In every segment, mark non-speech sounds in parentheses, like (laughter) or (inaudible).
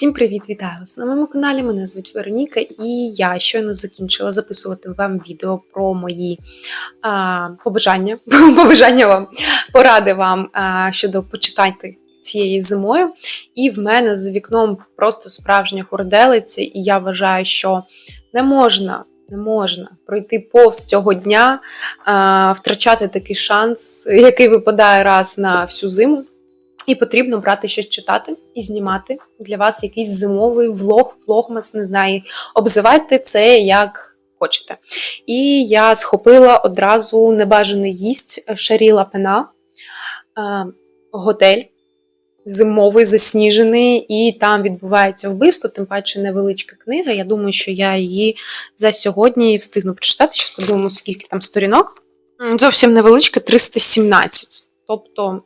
Всім привіт, вітаю вас на моєму каналі. Мене звуть Вероніка, і я щойно закінчила записувати вам відео про мої а, побажання, (laughs) побажання вам, поради вам а, щодо почитайте цією зимою. І в мене за вікном просто справжня хурделиця, і я вважаю, що не можна. Не можна пройти повз цього дня, а, втрачати такий шанс, який випадає раз на всю зиму. І потрібно брати щось читати і знімати для вас якийсь зимовий влог, влогмас, не знаю, обзивайте це як хочете. І я схопила одразу небажаний гість Шаріла Пена, е, готель зимовий, засніжений, і там відбувається вбивство, тим паче невеличка книга. Я думаю, що я її за сьогодні встигну прочитати. Щас подумаю, скільки там сторінок. Зовсім невеличка, 317. Тобто.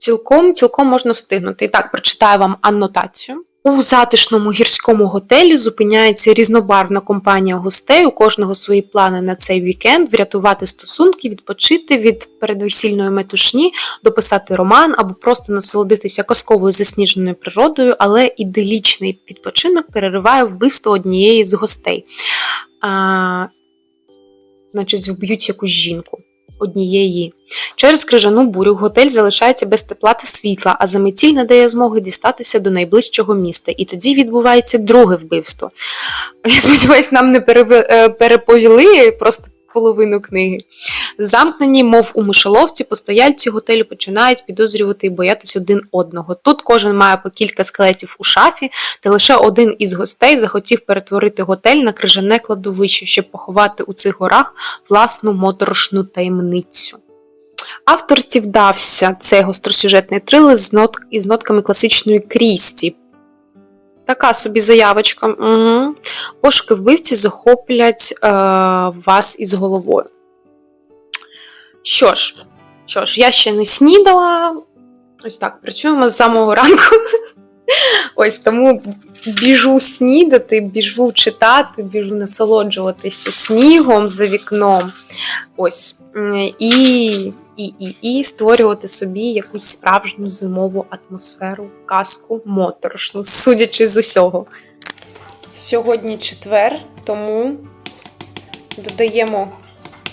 Цілком, цілком можна встигнути. І так, прочитаю вам аннотацію. У затишному гірському готелі зупиняється різнобарвна компанія гостей. У кожного свої плани на цей вікенд врятувати стосунки, відпочити від передвесільної метушні, дописати роман або просто насолодитися казковою засніженою природою, але іделічний відпочинок перериває вбивство однієї з гостей. А, значить, вб'ють якусь жінку однієї. Через крижану бурю готель залишається без тепла та світла, а заметіль не дає змоги дістатися до найближчого міста. І тоді відбувається друге вбивство. (laughs) Я сподіваюся, нам не е, переповіли просто половину книги. Замкнені, мов у мишоловці, постояльці готелю починають підозрювати і боятися один одного. Тут кожен має по кілька скелетів у шафі, та лише один із гостей захотів перетворити готель на крижане кладовище, щоб поховати у цих горах власну моторошну таємницю. Авторці вдався цей гостросюжетний трилер з нотками класичної крісті. Така собі заявочка. Угу. Пошуки вбивці захоплять е, вас із головою. Що ж, що ж, я ще не снідала. Ось так, працюємо з самого ранку. (laughs) Ось тому біжу снідати, біжу читати, біжу насолоджуватися снігом за вікном. Ось. І, і, і, і створювати собі якусь справжню зимову атмосферу, казку моторошну, судячи з усього. Сьогодні четвер, тому додаємо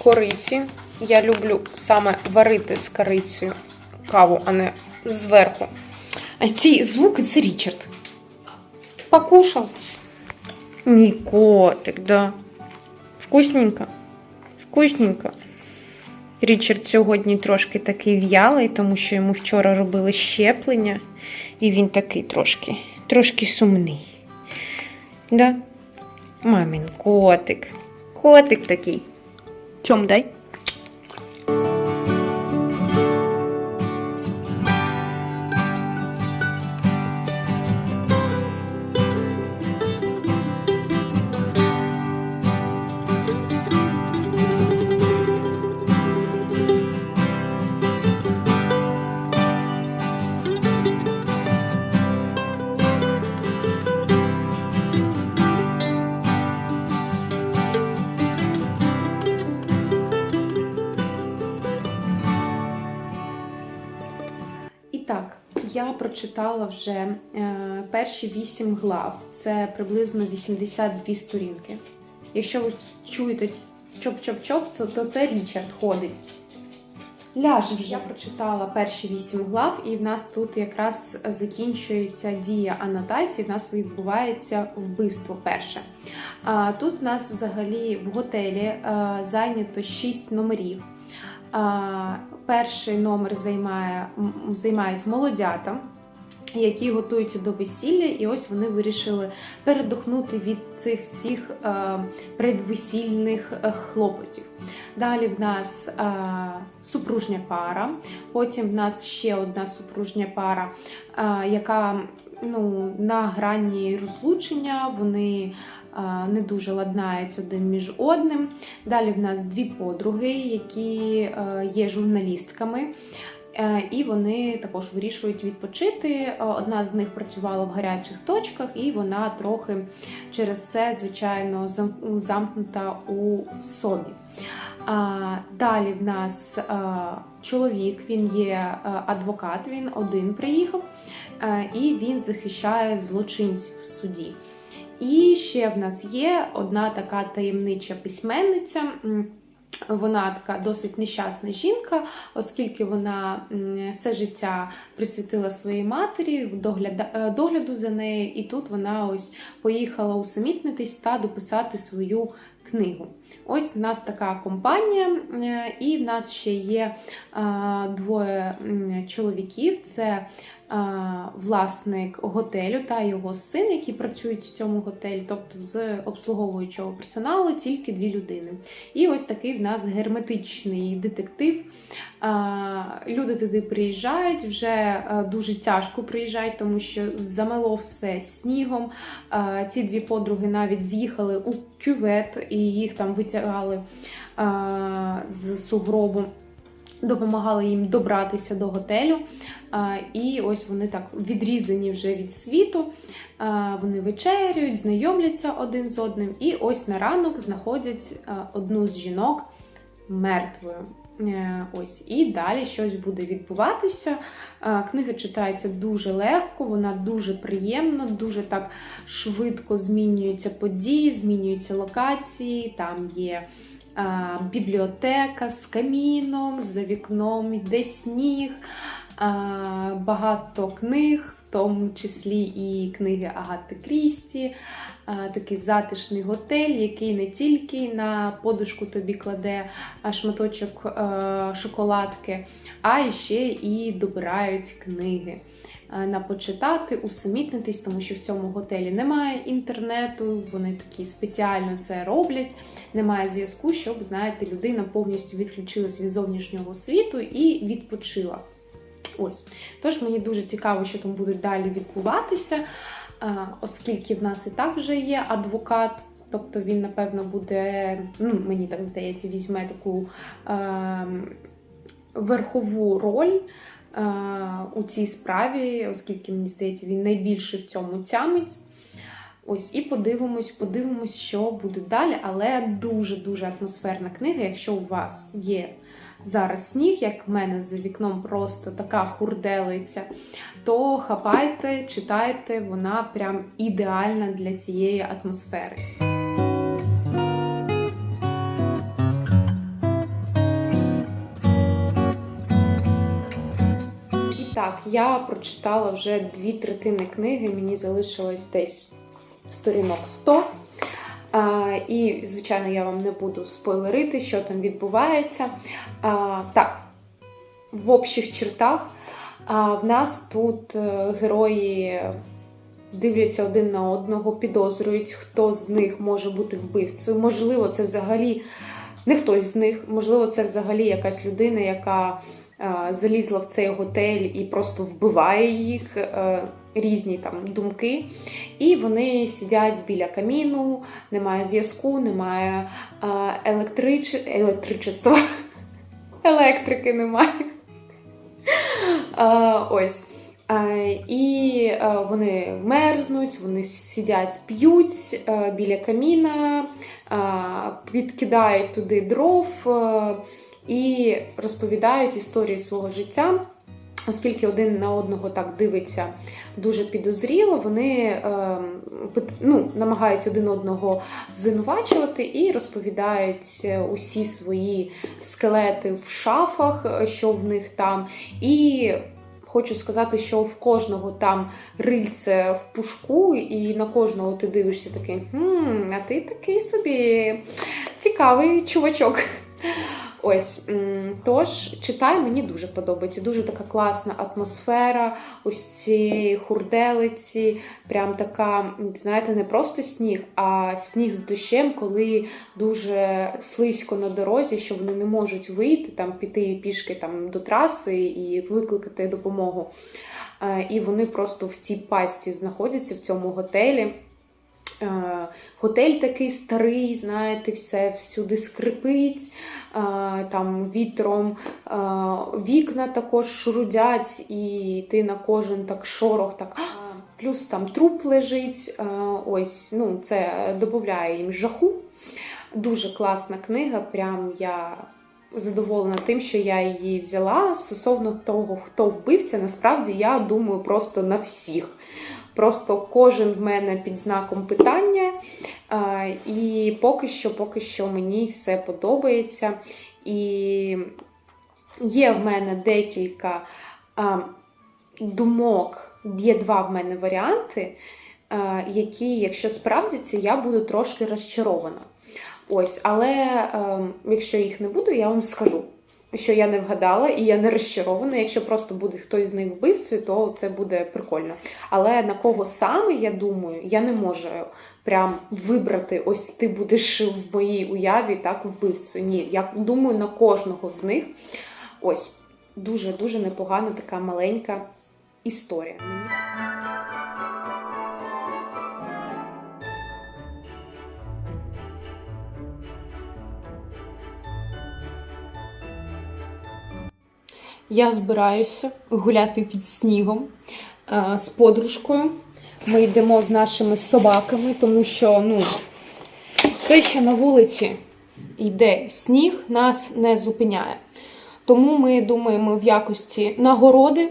кориці. Я люблю саме варити з корицею каву, а не зверху. А ці звуки це Річард. Покушав. Мій котик, да. Вкусненько. Вкусненько. Річард сьогодні трошки такий в'ялий, тому що йому вчора робили щеплення, і він такий трошки, трошки сумний. Да? Мамин котик. Котик такий. Цьом дай. Прочитала вже е, перші 8 глав. Це приблизно 82 сторінки. Якщо ви чуєте чоп-чоп-чоп, то, це Річард ходить. Ляж вже. Я прочитала перші 8 глав, і в нас тут якраз закінчується дія анотації. В нас відбувається вбивство перше. А, тут в нас взагалі в готелі е, зайнято 6 номерів. Перший номер займає, займають молодята, які готуються до весілля, і ось вони вирішили передохнути від цих всіх е, предвесільних е, хлопотів. Далі в нас е, супружня пара, потім в нас ще одна супружня пара, е, яка ну, на грані розлучення, вони е, не дуже ладнають один між одним. Далі в нас дві подруги, які е, є журналістками. Е, І вони також вирішують відпочити. Е, Одна з них працювала в гарячих точках, і вона трохи через це, звичайно, зам- замкнута у собі. Далі в нас чоловік, він є адвокат, він один приїхав, і він захищає злочинців в суді. І ще в нас є одна така таємнича письменниця. Вона така досить нещасна жінка, оскільки вона все життя присвятила своїй матері, догляда, е, догляду за нею, і тут вона ось поїхала усамітнитись та дописати свою книгу. Ось в нас така компанія, е, і в нас ще є е, двоє чоловіків. Це власник готелю та його син, які працюють в цьому готелі, тобто з обслуговуючого персоналу тільки дві людини. І ось такий в нас герметичний детектив. Люди туди приїжджають, вже е, дуже тяжко приїжджають, тому що замело все снігом. Ці дві подруги навіть з'їхали у кювет і їх там витягали з сугробу. Допомагали їм добратися до готелю. І ось вони так відрізані вже від світу. Вони вечерюють, знайомляться один з одним, і ось на ранок знаходять одну з жінок мертвою. Е, Ось і далі щось буде відбуватися. Книга читається дуже легко, вона дуже приємна, дуже так швидко змінюються події, змінюються локації. Там є бібліотека з каміном, за вікном йде сніг, багато книг, в тому числі і книги Агати Крісті. Е, Такий затишний готель, який не тільки на подушку тобі кладе шматочок е, шоколадки, а ще і добирають книги е, на почитати, усамітнитись, тому що в цьому готелі немає інтернету, вони такі спеціально це роблять. Немає зв'язку, щоб, знаєте, людина повністю відключилась від зовнішнього світу і відпочила. Ось. Тож мені дуже цікаво, що там буде далі відбуватися, оскільки в нас і так вже є адвокат. Тобто він, напевно, буде, ну, мені так здається, візьме таку е, верхову роль е, у цій справі, оскільки, мені здається, він найбільше в цьому тямить. Ось, і подивимось, подивимось, що буде далі. Але дуже-дуже атмосферна книга. Якщо у вас є зараз сніг, як в мене за вікном просто така хурделиця, то хапайте, читайте, вона прям ідеальна для цієї атмосфери. І так, я прочитала вже дві третини книги, мені залишилось десь сторінок 100. І, звичайно, я вам не буду спойлерити, що там відбувається. Так, в общих чертах в нас тут е, герої дивляться один на одного, підозрюють, хто з них може бути вбивцею. Можливо, це взагалі не хтось з них, можливо, це взагалі якась людина, яка е, залізла в цей готель і просто вбиває їх. е, Різні там думки, і вони сидять біля каміну, немає зв'язку, немає електрич... електричества, (laughs) електрики немає. Ось. І вони мерзнуть, вони сидять, п'ють біля каміна, підкидають туди дров і розповідають історії свого життя. Оскільки один на одного так дивиться дуже підозріло, вони е, ну, намагаються один одного звинувачувати і розповідають е, усі свої скелети в шафах, е, що в них там. І хочу сказати, що в кожного там рильце в пушку, і на кожного ти дивишся такий, хм, а ти такий собі цікавий чувачок. Ось тож читаю, мені дуже подобається. Дуже така класна атмосфера, ось цієї хурделиці. Прям така, знаєте, не просто сніг, а сніг з дощем, коли дуже слизько на дорозі, що вони не можуть вийти, там піти пішки там до траси і викликати допомогу. Е, І вони просто в цій пасті знаходяться в цьому готелі. Е, Готель такий старий, знаєте, все всюди скрипить, е, там вітром е, вікна також шурудять, і ти на кожен так шорох, так. Плюс там труп лежить. Ось, ну, це додає їм жаху. Дуже класна книга. Прям я задоволена тим, що я її взяла. Стосовно того, хто вбивця, насправді я думаю просто на всіх. Просто кожен в мене під знаком питання. І поки що, поки що мені все подобається. І є в мене декілька думок, є два в мене варіанти, які, якщо справдяться, я буду трошки розчарована. Ось, але е, якщо їх не буде, я вам скажу, що я не вгадала і я не розчарована. Якщо просто буде хтось з них вбивцею, то це буде прикольно. Але на кого саме я думаю, я не можу прям вибрати, ось ти будеш в моїй уяві так вбивцю. Ні, я думаю на кожного з них. Ось дуже дуже непогана така маленька історія. Я збираюся гуляти під снігом е, з подружкою. Ми йдемо з нашими собаками, тому що ну, те, що на вулиці йде сніг, нас не зупиняє. Тому ми думаємо в якості нагороди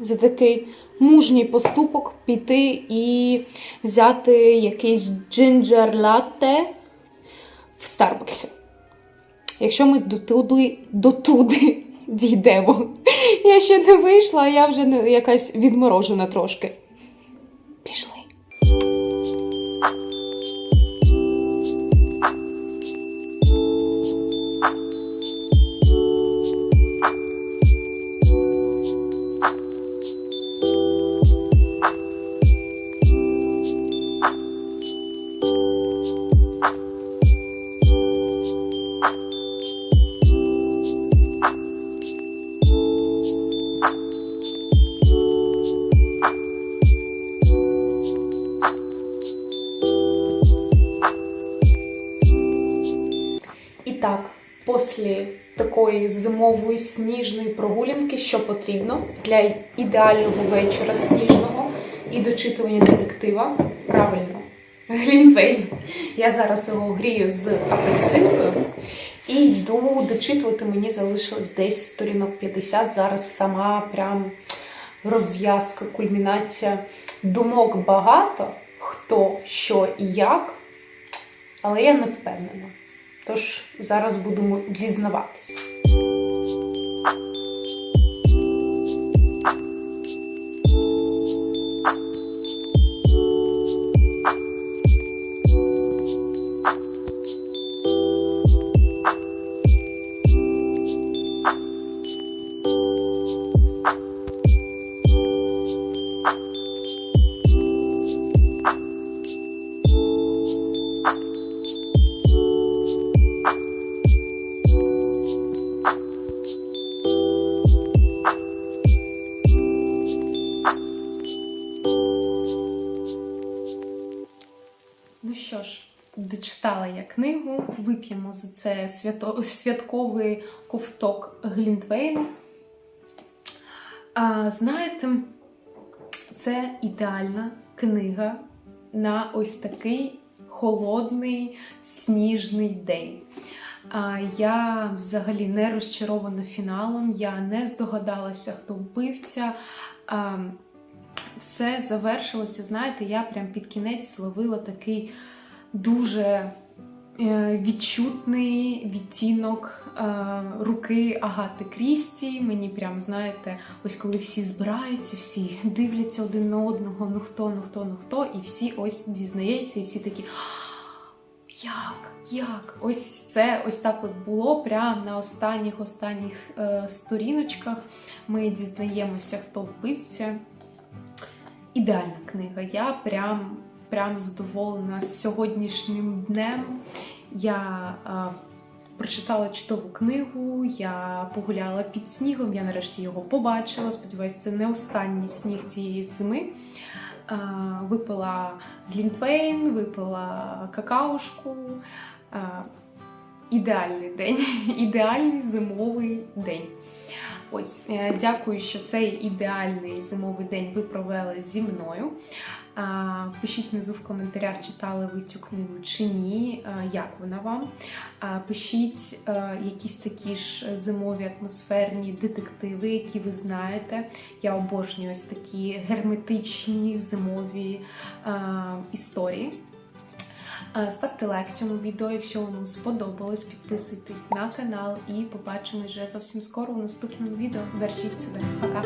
за такий мужній поступок піти і взяти якийсь джинджер латте в Старбаксі. Якщо ми дотуди, дотуди дійдемо. Я ще не вийшла, а я вже якась відморожена трошки. Пішли. Такої зимової сніжної прогулянки, що потрібно для ідеального вечора сніжного і дочитування детектива, правильно, Глінтвейн. Я зараз його грію з апельсинкою і йду дочитувати. Мені залишилось десь сторінок 50. Зараз сама прям розв'язка, кульмінація. Думок багато, хто, що і як, але я не впевнена. Тож зараз будемо дізнаватися. Святковий ковток Глінтвейну. Знаєте, це ідеальна книга на ось такий холодний сніжний день. Я взагалі не розчарована фіналом, я не здогадалася, хто вбивця. Все завершилося, знаєте, я прям під кінець зловила такий дуже відчутний відтінок е, руки Агати Крісті. Мені прям, знаєте, ось коли всі збираються, всі дивляться один на одного, ну хто, ну хто, ну хто, і всі ось дізнаються, і всі такі. Як? Як? Ось це ось так от було прямо на останніх останніх е, сторіночках. Ми дізнаємося, хто вбивця. Ідеальна книга. Я прям, прям задоволена сьогоднішнім днем. Я е, прочитала чудову книгу, я погуляла під снігом, я нарешті його побачила. Сподіваюся, це не останній сніг цієї зими. Е, випила глінтвейн, випила какаушку. Е, ідеальний день, (laughs) ідеальний зимовий день. Ось, е, дякую, що цей ідеальний зимовий день ви провели зі мною. Пишіть внизу в коментарях, читали ви цю книгу чи ні, як вона вам. Пишіть якісь такі ж зимові атмосферні детективи, які ви знаєте. Я обожнюю ось такі герметичні зимові історії. Ставте лайк цьому відео, якщо воно сподобалось. Підписуйтесь на канал і побачимось вже зовсім скоро у наступному відео. Бережіть себе. Пока!